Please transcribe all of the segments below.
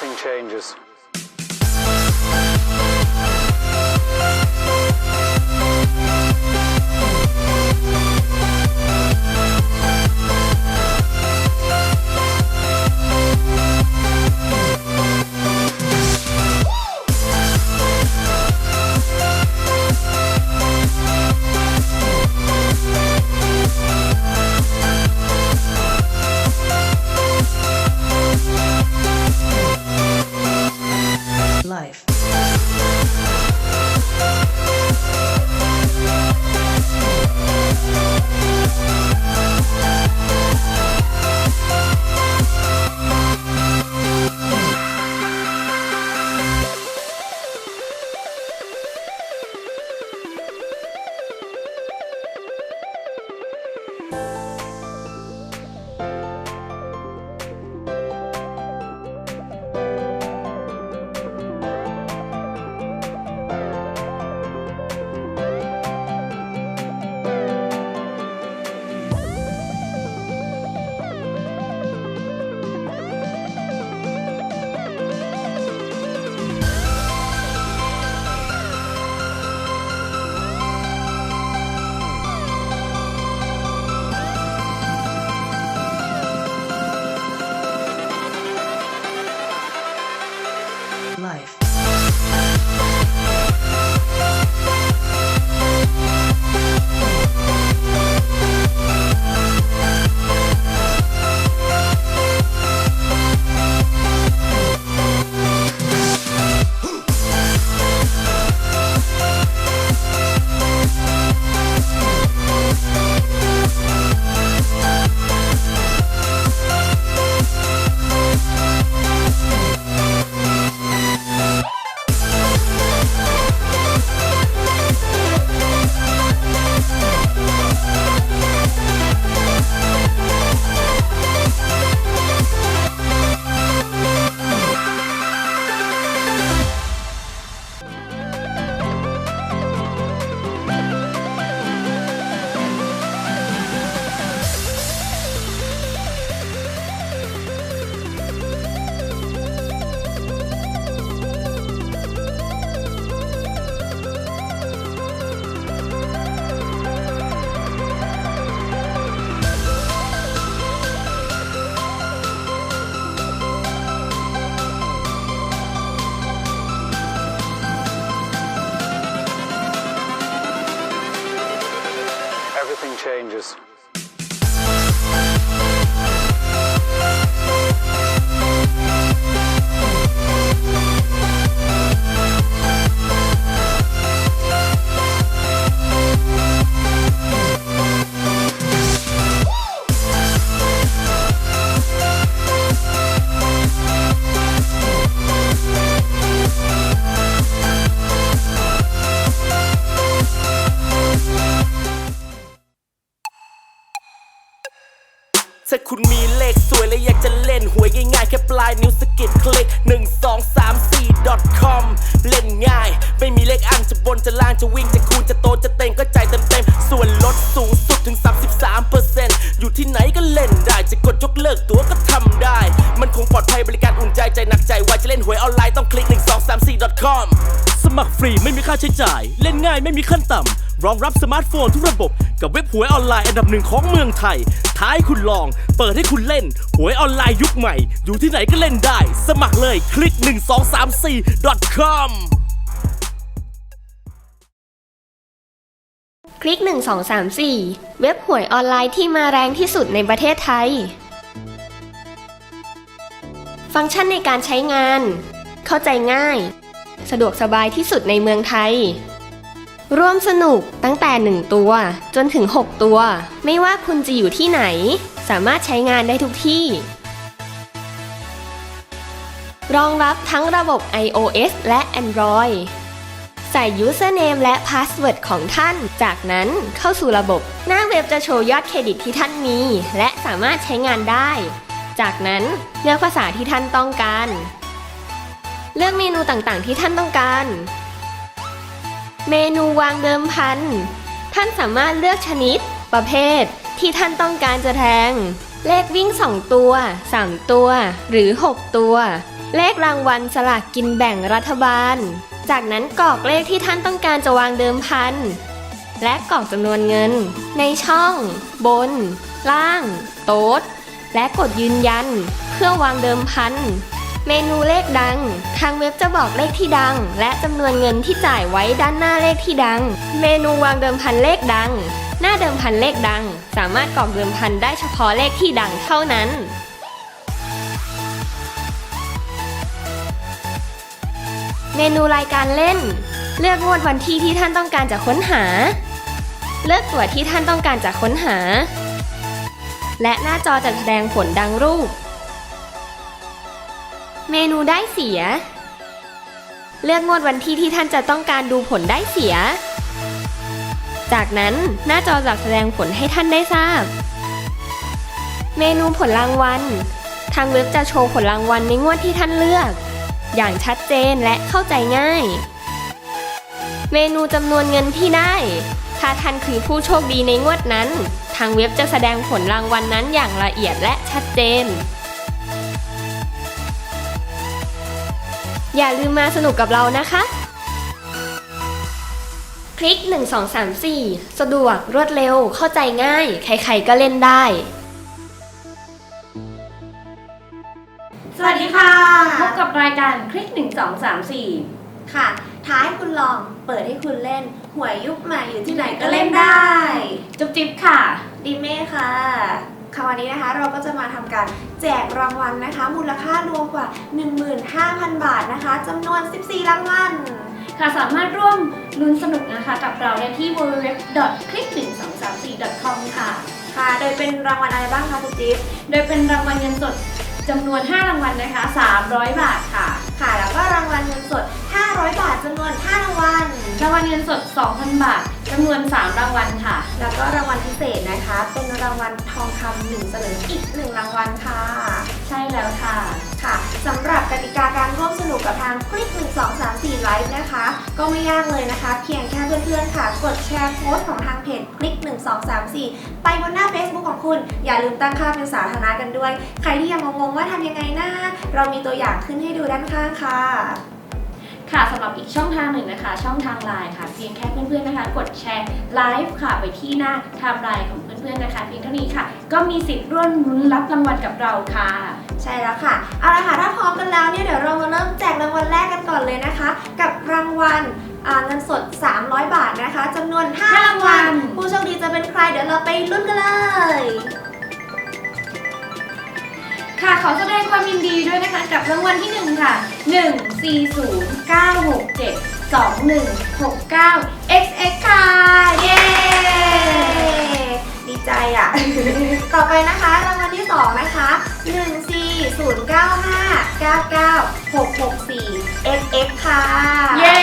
everything changes. Life. จะวิ่งจะคูณจะโตจะเต็งก็ใจ่ายเต็มส่วนลดสูงสุดถึง 33%อยู่ที่ไหนก็เล่นได้ จะกดยกเลิกตัวก็ทำได้ มันคงปลอดภัยบริการอุ่นใจใจหนักใจไวจะเล่นหวยออนไลน์ต้องคลิก 1 2 3 4 com สมัครฟรีไม่มีค่าใช้จ่าย เล่นง่ายไม่มีขั้นต่ำรองรับสมาร์ทโฟนทุกระบบ กับเว็บหวยออนไลน์อันดับหนึ่งของเมืองไทย ท้ายคุณลอง เปิดให้คุณเล่น หวยออนไลน์ยุคใหม่ อยู่ที่ไหนก็เล่นได้ สมัครเลยคลิก 1234 คลิก 1234 เว็บหวยออนไลน์ที่มาแรงที่สุดในประเทศไทย ฟังก์ชันในการใช้งาน เข้าใจง่าย สะดวกสบายที่สุดในเมืองไทย ร่วมสนุกตั้งแต่ 1 ตัว จนถึง 6 ตัว ไม่ว่าคุณจะอยู่ที่ไหน สามารถใช้งานได้ทุกที่ รองรับทั้งระบบ iOS และ Android ใส่ username และ password ของท่าน จากนั้นเข้าสู่ระบบ หน้าเว็บจะโชว์ยอดเครดิตที่ท่านมี และสามารถใช้งานได้ จากนั้นเลือกภาษาที่ท่านต้องการ เลือกเมนูต่างๆ ที่ท่านต้องการ เมนูวางเดิมพัน ท่านสามารถเลือกชนิด ประเภท ที่ท่านต้องการจะแทง เลขวิ่ง 2 ตัว 3 ตัว หรือ 6 ตัว เลขรางวัลสลากกินแบ่งรัฐบาล จากนั้นกรอกเลขที่ท่านต้องการจะวางเดิมพัน และกรอกจำนวนเงิน ในช่อง บน ล่าง โต๊ด และกดยืนยัน เพื่อวางเดิมพัน เมนูเลขดัง ทางเว็บจะบอกเลขที่ดัง และจำนวนเงินที่จ่ายไว้ด้านหน้าเลขที่ดัง เมนูวางเดิมพันเลขดัง หน้าเดิมพันเลขดัง สามารถกรอกเดิมพันได้เฉพาะเลขที่ดังเท่านั้น เมนูรายการเล่น เลือกงวดวันที่ที่ท่านต้องการจะค้นหา เลือกตัวที่ท่านต้องการจะค้นหา และหน้าจอจะแสดงผลดังรูป เมนูได้เสีย เลือกงวดวันที่ที่ท่านจะต้องการดูผลได้เสีย จากนั้นหน้าจอจะแสดงผลให้ท่านได้ทราบ เมนูผลรางวัลทางเว็บจะโชว์ผลรางวัลในงวดที่ท่านเลือก อย่างชัดเจนและเข้าใจง่าย เมนูจำนวนเงินที่ได้ ถ้าท่านคือผู้โชคดีในงวดนั้น ทางเว็บจะแสดงผลรางวัลนนั้นอย่างละเอียดและชัดเจน อย่าลืมมาสนุกกับเรานะคะ คลิก 1 2 3 4 สะดวกรวดเร็วเข้าใจง่าย ใครๆก็เล่นได้ สวัสดีค่ะพบกับรายการคลิก 1 2 3 4 ค่ะ ท้ายคุณลองเปิดให้คุณเล่น หวยยุคใหม่อยู่ที่ไหนก็เล่นได้ จุ๊บจิ๊บค่ะดีเม่ค่ะค่ะวันนี้นะคะเราก็จะมาทำการแจกรางวัลนะคะ มูลค่ารวมกว่า 15,000 บาทนะคะจำนวน 14 รางวัลค่ะสามารถร่วมลุ้นสนุกนะคะ กับเราได้ที่ www.click1234.com ค่ะค่ะ โดยเป็นรางวัลอะไรบ้างคะคุณจิ๊บโดยเป็นรางวัลเงินสด จำนวน 5 รางวัลนะคะ 300 บาทค่ะ ค่ะ แล้วก็รางวัลเงินสด 500 บาทจำนวน 5 รางวัล รางวัลเงินสด 2,000 บาทจำนวน 3 รางวัลค่ะ แล้วก็รางวัลพิเศษนะคะ เป็นรางวัลทองคำหนึ่งสลึงอีกหนึ่งรางวัลค่ะ ใช่แล้วค่ะ ค่ะสำหรับกติกาการร่วมสนุกกับทางคลิก1 2 3 4 ไลฟ์นะคะ ก็ไม่ยากเลยนะคะ เพียงแค่เพื่อนๆค่ะ กดแชร์โพสต์ของทางเพจคลิก1 2 3 4 ไปบนหน้า Facebook ของคุณ อย่าลืมตั้งค่าเป็นสาธารณะกันด้วย ใครที่ยังงงๆว่าทำยังไงนะ เรามีตัวอย่างขึ้นให้ดูด้านข้างค่ะค่ะสำหรับอีกช่องทางหนึ่งนะคะ ช่องทางไลน์ค่ะ เพียงแค่เพื่อนๆนะคะ กดแชร์ไลฟ์ค่ะไปที่หน้าไทม์ไลน์ของเพื่อนๆนะคะเพียงเท่านี้ค่ะ ก็มีสิทธิ์ร่วมลุ้นรับรางวัลกับเราค่ะ ใช่แล้วค่ะ เอาละค่ะ ถ้าพร้อมกันแล้วเนี่ยเดี๋ยวเรามาเริ่มแจกรางวัลแรกกันก่อนเลยนะคะ กับรางวัลอ่าเงินสด 300 บาทนะคะจำนวน5รางวัล ผู้โชคดีจะเป็นใครเดี๋ยวเราไปลุ้นกันเลย ค่ะขอแสดงความยินดีด้วยนะคะ กับรางวัลที่ 1 ค่ะ 1 4 0 9 6 7 2 1 6 9 XX ค่ะ เย้ดี ใจอะ ต่อไปนะคะรางวัลที่ 2 นะคะ 1 4 0 9 5 9 9 6 6 4 XX ค่ะ เย้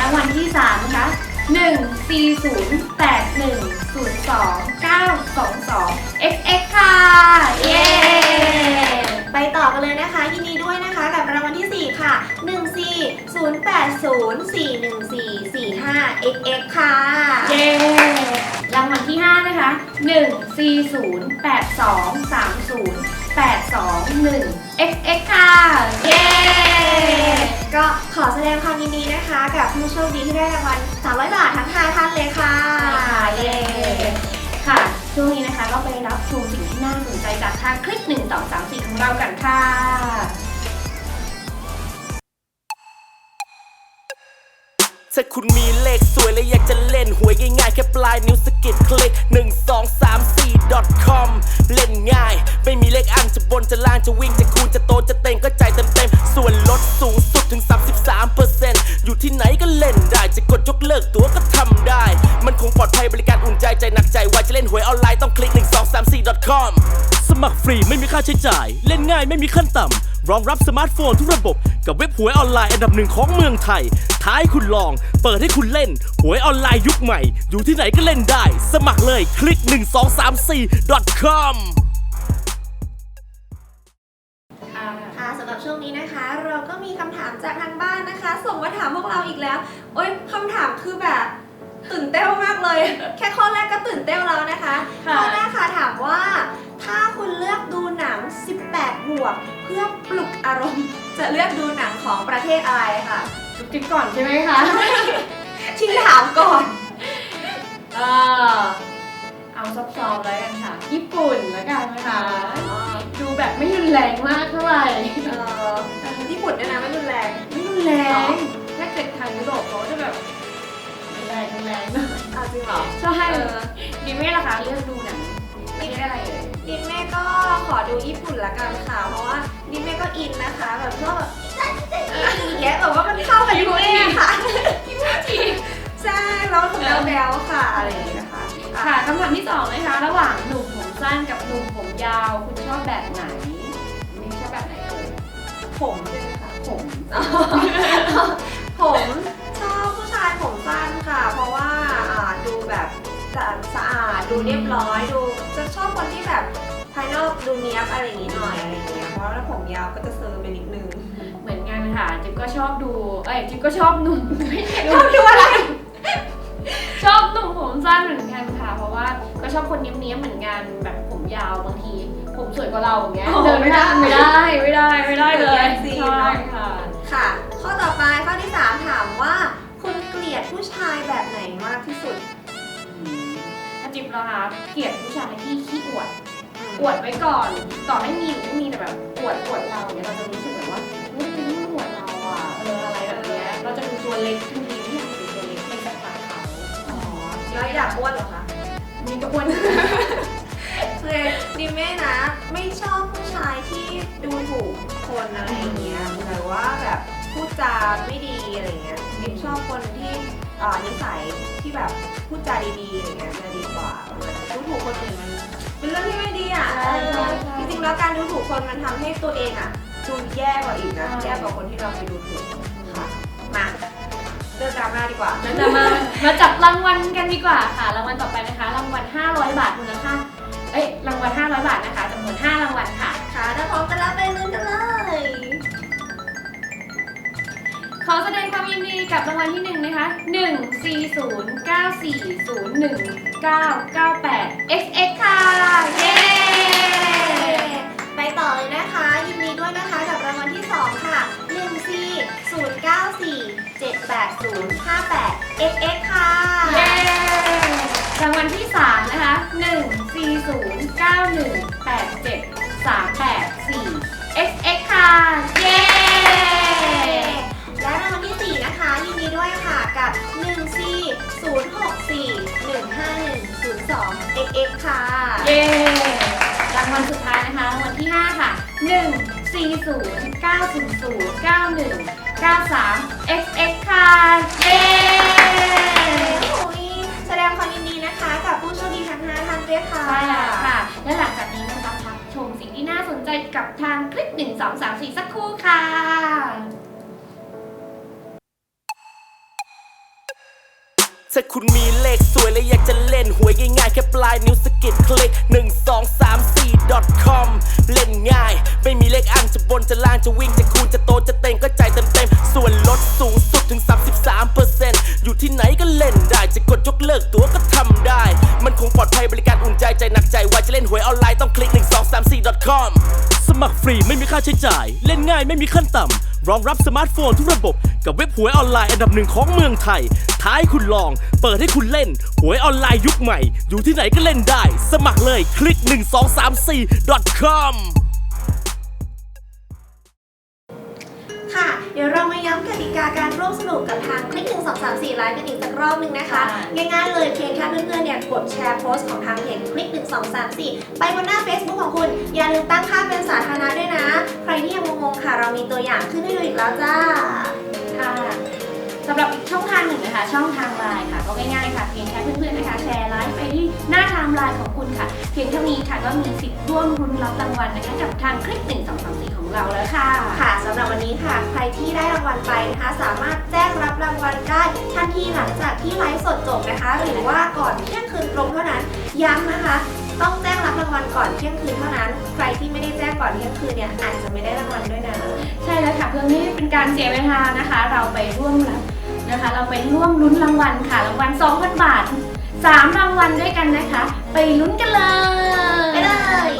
รางวัลที่ 3 นะคะ 1 4 0 8 1 0 2 9 2 2 XX ค่ะ เย้ ไปต่อกันเลยนะคะ ยินดีด้วยนะคะกับรางวัลที่ 4 ค่ะ 1 4 0 8 0 4 1 4 4 5 XX ค่ะ เย้รางวัลที่ 5 นะคะ 1 4 0 8 2 3 0 8 2 1 XX ค่ะ เย้ก็ขอแสดงความยินดีนะคะ กับผู้โชคดีที่ได้รางวัล300 บาททั้ง 5 ท่านเลยค่ะ เย้ค่ะ ช่วงนี้นะคะ ก็ไปรับชมสิ่งที่น่าสนใจจากทางคลิป1 2 3 4 ของเรากันค่ะ ถ้าคุณมีเลขสวยและอยากจะเล่นหวยง่ายๆ แค่ปลายนิ้วสกิดคลิก 1 2 3 4 com เล่นง่าย ไม่มีเลขอันจะบนจะล่างจะวิ่งจะคูณจะโตจะเต็งก็ใจเต็มๆ ส่วนลดสูงสุดถึง 33%อยู่ที่ไหนก็เล่นได้ จะกดยกเลิกตัวก็ทำได้ มันคงปลอดภัยบริการอุ่นใจใจหนักใจไวจะเล่นหวยออนไลน์ต้องคลิก 1 2 3 4 com สมัครฟรีไม่มีค่าใช้จ่าย เล่นง่ายไม่มีขั้นต่ำ รองรับสมาร์ทโฟนทุกระบบ กับเว็บหวยออนไลน์อันดับหนึ่งของเมืองไทย ท้ายคุณลอง เปิดให้คุณเล่น หวยออนไลน์ยุคใหม่ อยู่ที่ไหนก็เล่นได้ สมัครเลยคลิก 1234.com ค่ะสำหรับช่วงนี้นะคะ เราก็มีคำถามจากทางบ้านนะคะ ส่งมาถามพวกเราอีกแล้ว โอ๊ยคำถามคือแบบ ตื่นเต้นมากเลย แค่ข้อแรกก็ตื่นเต้นแล้วนะคะค่ะข้อแรกค่ะถามว่า ถ้าคุณเลือกดูหนัง 18 บวก เพื่อปลุกอารมณ์ จะเลือกดูหนังของประเทศอะไรค่ะจุ๊บจิ๊บก่อนใช่ไหมคะที่ถามก่อนเออเอาซอฟๆแล้วกันค่ะ ญี่ปุ่นแล้วกันนะคะดูแบบไม่รุนแรงมากเท่าไหร่เออญี่ปุ่นเนี่ยนะไม่รุนแรงไม่รุนแรงถ้าเกิดทางยุโรปเขาจะแบบ รุนแรงรุนแรงหน่อยอ้าวจริงเหรอใช่เออดีไหมล่ะคะเลือกดูหนังไม่ได้อะไรเลยดินแม่ก็ขอดูญี่ปุ่นละกันค่ะ เพราะว่าดินแม่ก็อินนะคะ แบบชอบแบบอย่างเงี้ยแบบว่ามันเข้ากับดินแม่ค่ะใช่แล้วถึงแล้วแบลค่ะอะไรอย่างเงี้ยค่ะค่ะคำถามที่สองนะคะ ระหว่างหนุ่มผมสั้นกับหนุ่มผมยาว คุณชอบแบบไหนมีชอบแบบไหนเอ่ยผมใช่ไหมคะผมผม เรียบร้อยดูจะชอบคนที่แบบภายนอกดูเนี้ยบอะไรอย่างงี้หน่อยอะไรอย่างเงี้ยเพราะว่าถ้าผมยาวก็จะเซอร์ไปนิดนึงเหมือนกันค่ะจิ๊บก็ชอบดู เอ้ยจิ๊บก็ชอบหนุ่มไม่ใช่ชอบดูอะไร ชอบหนุ่มผมสั้นเหมือนกันค่ะ เพราะว่าก็ชอบคนเนี้ยบๆเหมือนกันแบบผมยาวบางที ผมสวยกว่าเราอย่างเงี้ยโอ้เดินไม่ได้ไม่ไม่ได้ได้ไม่ได้ไม่ได้เลยแย่งซีนใช่เนอะค่ะค่ะ ข้อต่อไปข้อที่3ถามว่า นะคะ เกลียดผู้ชายที่ขี้อวด อวดไว้ก่อน ต่อให้มีหรือไม่มีแต่แบบอวดอวดเราเนี่ยเราจะรู้สึกแบบว่าเฮ้ยมันอวดเราอะเอออะไรแบบเนี้ยเราจะดูตัวเล็กทันทีที่อยากเป็นตัวเล็กในสายตาเขาอ๋อแล้วอยากอ้วนเหรอคะมีกระอ้วนคือดิเม่นะ ไม่ชอบผู้ชายที่ดูถูกคนอะไรอย่างเงี้ยหรือว่าแบบพูดจาไม่ดีอะไรเงี้ยดิมชอบคนที่ อ่านิสัยที่แบบพูดจาดีๆอะไรเงี้ยจะดีกว่าประมาณนั้นดูถูกคนอื่นมันเป็นเรื่องที่ไม่ดีอะใช่ใช่ใช่ จริงๆแล้วการดูถูกคนมันทำให้ตัวเองอะดูแย่กว่าอีกนะใช่แย่กว่าคนที่เราไปดูถูกค่ะมาเรื่องดราม่าดีกว่า เราจะมามาจับรางวัลกันดีกว่าค่ะ รางวัลต่อไปนะคะ รางวัล 500 บาทมูลค่าเอ้ยรางวัล 500 บาทนะคะจำนวน 5 รางวัลค่ะ ค่ะถ้าพร้อมกันแล้วไปลุ้นกันเลย ขอแสดงความยินดีกับรางวัลที่ 1 นะคะ 1 4 0 9 4 0 1 9 9 8 XX ค่ะ เย้ ไปต่อเลยนะคะ ยินดีด้วยนะคะกับรางวัลที่ 2 ค่ะ1 4 0 9 4 7 8 0 5 8 XX ค่ะ เย้ รางวัลที่ 3 นะคะ 1 4 0 9 1 8 7 3 8 4 XX ค่ะ เย้ 14064151102 xx ค่ะ เย้รางวัลสุดท้ายนะคะรางวัลที่ 5 ค่ะ 1 4 0 9 0 0 9 1 9 3 xx ค่ะ เย้อุ๊ยแสดงความยินดีนะคะกับผู้โชคดีทั้ง5ท่านด้วยค่ะ ใช่แล้วค่ะ และหลังจากนี้นะคะพักชมสิ่งที่น่าสนใจกับทางคลิป 1 2 3 4 สักครู่ค่ะ ถ้าคุณมีเลขสวยและอยากจะเล่นหวยง่ายๆ แค่ปลายนิ้วสกิดคลิก 1 2 3 4 com เล่นง่าย ไม่มีเลขอันจะบนจะล่างจะวิ่งจะคูณจะโตจะเต็งก็จ่ายเต็มๆ ส่วนลดสูงสุดถึง 33%อยู่ที่ไหนก็เล่นได้ จะกดยกเลิกตัวก็ทำได้ มันคงปลอดภัยบริการอุ่นใจใจหนักใจไว่าจะเล่นหวยออนไลน์ต้องคลิก 1 2 3 4 com สมัครฟรีไม่มีค่าใช้จ่าย เล่นง่ายไม่มีขั้นต่ำรองรับสมาร์ทโฟนทุกระบบ กับเว็บหวยออนไลน์อันดับหนึ่งของเมืองไทย ท้ายคุณลอง เปิดให้คุณเล่น หวยออนไลน์ยุคใหม่ อยู่ที่ไหนก็เล่นได้ สมัครเลยคลิก 1234 com ค่ะ เดี๋ยวเรามาย้ำกติกาการร่วมสนุกกับทางคลิก 1 2 3 4ไลฟ์กันอีกสักรอบหนึ่งนะคะ ง่ายๆเลยเพียงแค่เพื่อนๆเนี่ยกดแชร์โพสต์ของทางเพจคลิก 1 2 3 4 ไปบนหน้า Facebook ของคุณ อย่าลืมตั้งค่าเป็นสาธารณะด้วยนะ ใครที่ยังงงๆค่ะ เรามีตัวอย่างขึ้นให้ดูอีกแล้วจ้า ค่ะ นึ่งนะคะ ช่องทางไลน์ค่ะ ก็ง่ายๆค่ะเพียงแค่เพื่อนๆนะคะแชร์ไลฟ์ไปที่หน้าไทม์ไลน์ของคุณค่ะ เพียงเท่านี้ค่ะก็มีสิทธิ์ร่วมรุ้นรับรางวัลนะคะกับทางคลิก1 2 3 4ของเราแล้วค่ะ ค่ะสำหรับวันนี้ค่ะ ใครที่ได้รางวัลไปนะคะ สามารถแจ้งรับรางวัลได้ทันทีหลังจากที่ไลฟ์สดจบนะคะ หรือว่าก่อนเที่ยงคืนตรงเท่านั้นย้ำนะคะ ต้องแจ้งรับรางวัลก่อนเที่ยงคืนเท่านั้น ใครที่ไม่ได้แจ้งก่อนเที่ยงคืนเนี่ยอาจจะไม่ได้รางวัลด้วยนะ ใช่แล้วค่ะเพื่อไม่ให้เป็นการเสียเวลานะคะ เราไปร่วมรับ นะคะ เราไปร่วมลุ้นรางวัลค่ะ รางวัล2,000 บาท 3 รางวัลด้วยกันนะคะ ไปลุ้นกันเลย ไปเลย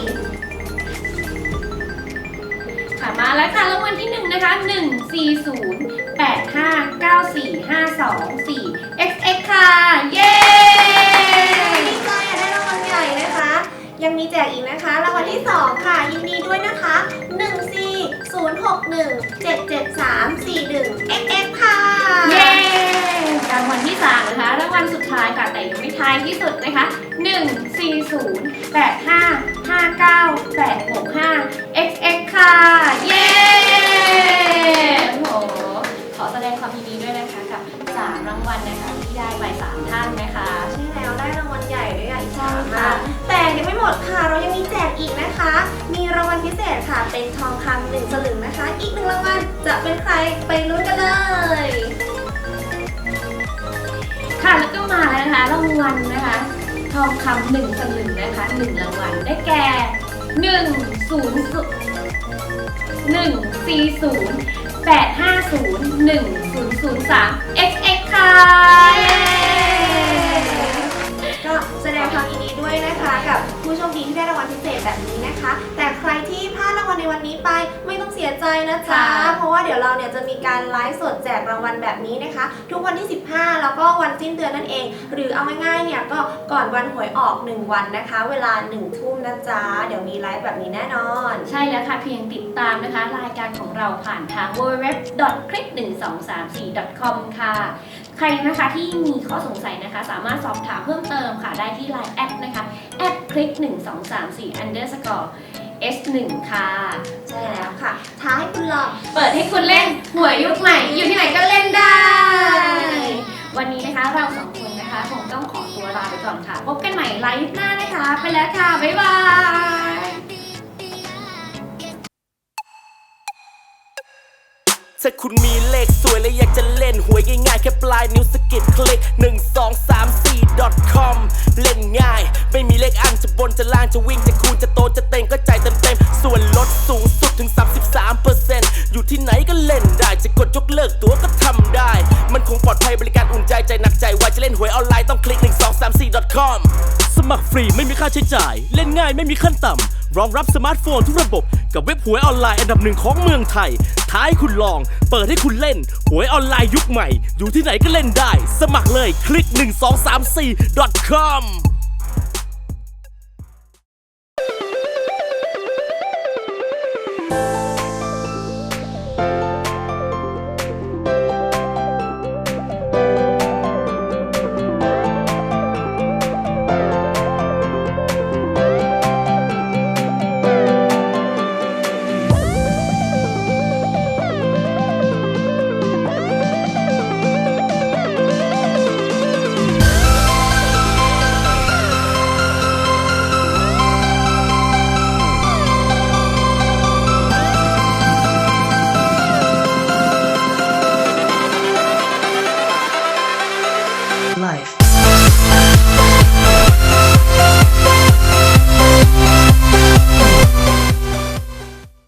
ค่ะมาแล้วค่ะรางวัลที่ 1 นะคะ 1 4 0 8 5 9 4 5 2 4 xx ค่ะ เย้ดีใจอะได้รางวัลใหญ่นะคะ ยังมีแจกอีกนะคะ รางวัลที่ 2 ค่ะ ยินดีด้วยนะคะ1 4 0 6 1 7 7 3 4 1 xx ค่ะ เย้รางวัลที่3นะคะรางวัลสุดท้ายค่ะแต่ยังไม่ท้ายที่สุดนะคะ 1 4 0 8 5 5 9 8 6 5 xx ค่ะ เย้ ไปลุ้นกันเลย ค่ะแล้วก็มาแล้วนะคะรางวัลนะคะ ทองคำหนึ่งสลึงนะคะหนึ่งรางวัลได้แก่หนึ่งศูนย์หนึ่งสี่ศูนย์แปดห้าศูนย์หนึ่งศูนย์ศูนย์สาม xx ค่ะ ใจนะจ๊ะ ค่ะเพราะว่าเดี๋ยวเราเนี่ยจะมีการไลฟ์สดแจกรางวัลแบบนี้นะคะ ทุกวันที่ 15 แล้วก็วันสิ้นเดือนนั่นเอง หรือเอาง่ายๆเนี่ยก็ก่อนวันหวยออก 1 วันนะคะ เวลา1ทุ่มนะจ๊ะ เดี๋ยวมีไลฟ์แบบนี้แน่นอน ใช่แล้วค่ะเพียงติดตามนะคะ รายการของเราผ่านทาง www.click1234.com ค่ะ ใครนะคะที่มีข้อสงสัยนะคะ สามารถสอบถามเพิ่มเติมค่ะได้ที่ Line แอดนะคะ click 1234 underscore s1 ค่ะ ใช่แล้วค่ะ ท้าให้คุณลองเปิดให้คุณเล่นหวยยุคใหม่ อยู่ที่ไหนก็เล่นได้ วันนี้นะคะเราสองคนนะคะคงต้องขอตัวลาไปก่อนค่ะ พบกันใหม่ไลฟ์หน้านะคะ ไปแล้วค่ะ บ๊ายบาย ถ้าคุณมีเลขสวยและอยากจะเล่นหวยง่ายๆแค่ปลายนิ้วสกิดคลิก 1 2 3 4 com เล่นง่าย ไม่มีเลขอันจะบนจะล่างจะวิ่งจะคูณจะโตจะเต็งก็ใจ่ายเต็มๆ ส่วนลดสูงสุดถึง 33%อยู่ที่ไหนก็เล่นได้ จะกดยกเลิกตัวก็ทำได้ มันคงปลอดภัยบริการอุ่นใจใจหนักใจไวจะเล่นหวยออนไลน์ต้องคลิก 1 2 3 4 com สมัครฟรีไม่มีค่าใช้จ่าย เล่นง่ายไม่มีขั้นต่ำรองรับสมาร์ทโฟนทุกระบบ กับเว็บหวยออนไลน์อันดับหนึ่งของเมืองไทย ท้ายคุณลอง เปิดให้คุณเล่น หวยออนไลน์ยุคใหม่ อยู่ที่ไหนก็เล่นได้ สมัครเลยคลิก 1 2 3 4 com